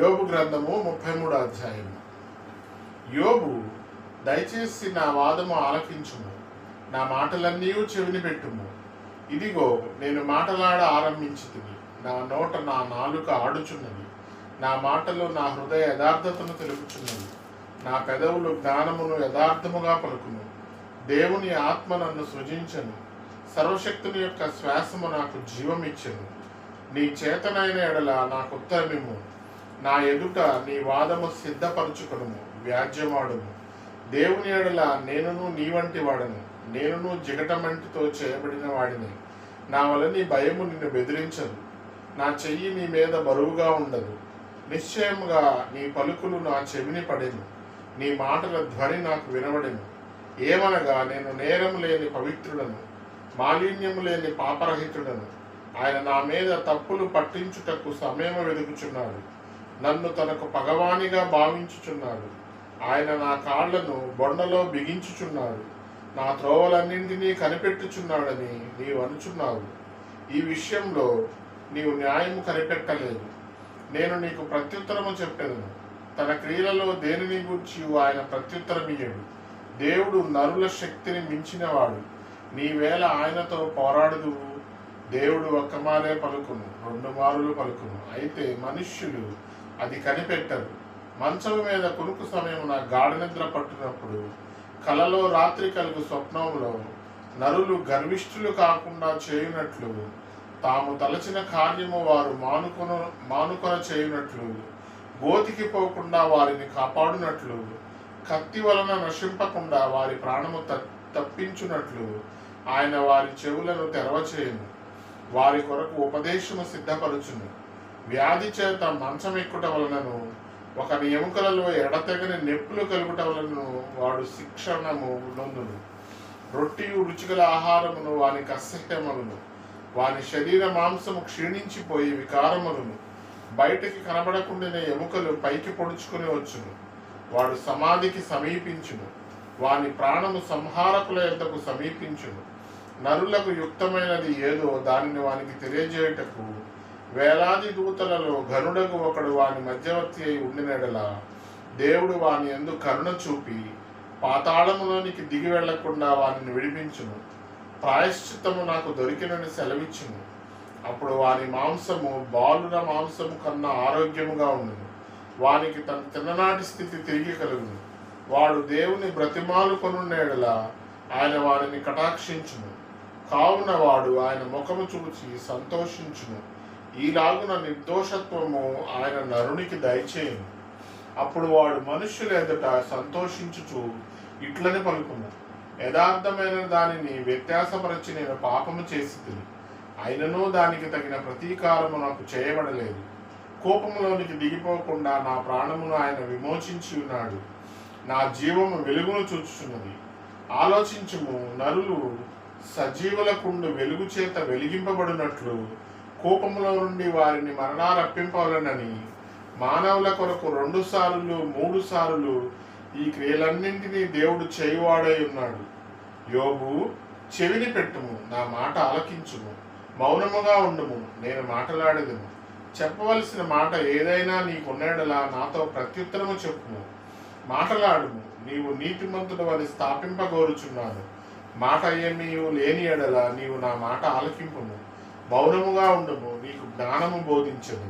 గ్రంథము ముప్పై మూడు అధ్యాయము. యోబు దయచేసి నా వాదము ఆలకించుము. నా మాటలన్నీ చెవిని పెట్టుము ఇదిగో నేను మాటలాడ ఆరంభించింది నా నోట నా నాలుక ఆడుచున్నది. నా మాటలు నా హృదయ యథార్థతను తెలుపుచున్నది నా పెదవులు జ్ఞానమును యథార్థముగా పలుకును. దేవుని ఆత్మ నన్ను సృజించను. సర్వశక్తుని యొక్క శ్వాసము నాకు జీవమిచ్చను. నీ చేతనైన ఎడల నాకు ఉత్తరమిమ్ము. నా ఎదుట నీ వాదము సిద్ధపరచుకొనుము వ్యాజ్యవాడము. దేవుని ఎడల నేనును నీ వంటి వాడను. నేనును జిగటమంటితో చేయబడిన వాడిని. నా వలని భయము నిన్ను బెదిరించదు. నా చెయ్యి నీ మీద బరువుగా ఉండదు. నిశ్చయముగా నీ పలుకులు నా చెవిని పడేను. నీ మాటల ధ్వని నాకు వినబడెను. ఏమనగా నేను నేరం లేని పవిత్రుడను. మాలిన్యము లేని పాపరహితుడను. ఆయన నా మీద తప్పులు పట్టించుటకు సమయం వెదుకుచున్నాడు. నన్ను తనకు పగవానిగా భావించుచున్నాడు. ఆయన నా కాళ్ళను బొండలో బిగించుచున్నాడు. నా త్రోవలన్నింటినీ కనిపెట్టుచున్నాడని నీవు అనుచున్నావు. ఈ విషయంలో నీవు న్యాయం కనిపెట్టలేదు. నేను నీకు ప్రత్యుత్తరము చెప్పాను. తన క్రియలలో దేనిని గూర్చి ఆయన ప్రత్యుత్తరమియ్యడు. దేవుడు నరుల శక్తిని మించినవాడు. నీవేళ ఆయనతో పోరాడుదువు దేవుడు ఒక్కమారే పలుకును. రెండు మారులు పలుకును. అయితే మనుష్యులు అది కనిపెట్టదు. మంచం మీద కునుకు సమయం నా గాఢ నిద్ర పట్టినప్పుడు కలలో రాత్రి కలుగు స్వప్నంలో నరులు గర్విష్ఠులు కాకుండా చేయునట్లు తాము తలచిన కార్యము వారు మానుకొన మానుకొన చేయునట్లు గోతికి పోకుండా వారిని కాపాడునట్లు కత్తి వలన నశింపకుండా వారి ప్రాణము త- తప్పించునట్లు ఆయన వారి చెవులను తెరవచేయను. వారి కొరకు ఉపదేశము సిద్ధపరచును. వ్యాధి చేత మంచం ఎక్కుట వలనను ఒకని ఎముకలలో ఎడతెగని నొప్పులు కలుగుట వలనను వాడు శిక్షణము నొందును. రొట్టి రుచిగల ఆహారమును వానికి అసహ్యమగును వాని శరీర మాంసము క్షీణించిపోయి వికారమగును. బయటికి కనబడకుండానే ఎముకలు పైకి పొడుచుకుని వచ్చును. వాడు సమాధికి సమీపించును. వాని ప్రాణము సంహారకుల యొద్దకు సమీపించును. నరులకు యుక్తమైనది ఏదో దానిని వానికి తెలియజేయుటకు వేలాది దూతలలో గనుడకు ఒకడు వాని మధ్యవర్తి అయి ఉండినడల దేవుడు వాని ఎందు కరుణ చూపి పాతాళములోనికి దిగి వెళ్ళకుండా వానిని విడిపించును. ప్రాయశ్చిత్తము నాకు దొరికినని సెలవిచ్చును. అప్పుడు వాని మాంసము బాలుర మాంసము కన్నా ఆరోగ్యముగా ఉండును. వానికి తన తిన్ననాటి స్థితి తిరిగి కలుగును. వాడు దేవుని బ్రతిమాలు కొనుండేడల ఆయన వారిని కటాక్షించును. కావున వాడు ఆయన ముఖము చూచి సంతోషించును. ఈలాగున నిర్దోషత్వము ఆయన నరునికి దయచేయను. అప్పుడు వాడు మనుష్యుల ఎదుట సంతోషించుచు ఇట్లని పలుకును యథార్థమైన దానిని వ్యత్యాసపరచి నేను పాపము చేసి తిని అయినను దానికి తగిన ప్రతీకారము నాకు చేయబడలేదు. కోపములోనికి దిగిపోకుండా నా ప్రాణమును ఆయన విమోచించి ఉన్నాడు. నా జీవము వెలుగును చూచుచున్నది. ఆలోచించుము నరులు సజీవులకుండు వెలుగు చేత వెలిగింపబడినట్లు కోపములో నుండి వారిని మరణారప్పింపవలనని మానవుల కొరకు రెండు సార్లు మూడు సార్లు ఈ క్రియలన్నింటినీ దేవుడు చేయువాడై ఉన్నాడు. యోగు చెవిని పెట్టుము నా మాట ఆలకించుము మౌనముగా ఉండుము నేను మాట్లాడేదను. చెప్పవలసిన మాట ఏదైనా నీకున్నడలా నాతో ప్రత్యుత్తరము చెప్పుము. మాటలాడుము నీవు నీతిమంతుడు అని స్థాపింపగోరుచున్నాను. మాట ఏమీ లేని ఎడల నీవు నా మాట ఆలకింపుము. మౌనముగా ఉండము నీకు జ్ఞానము బోధించదు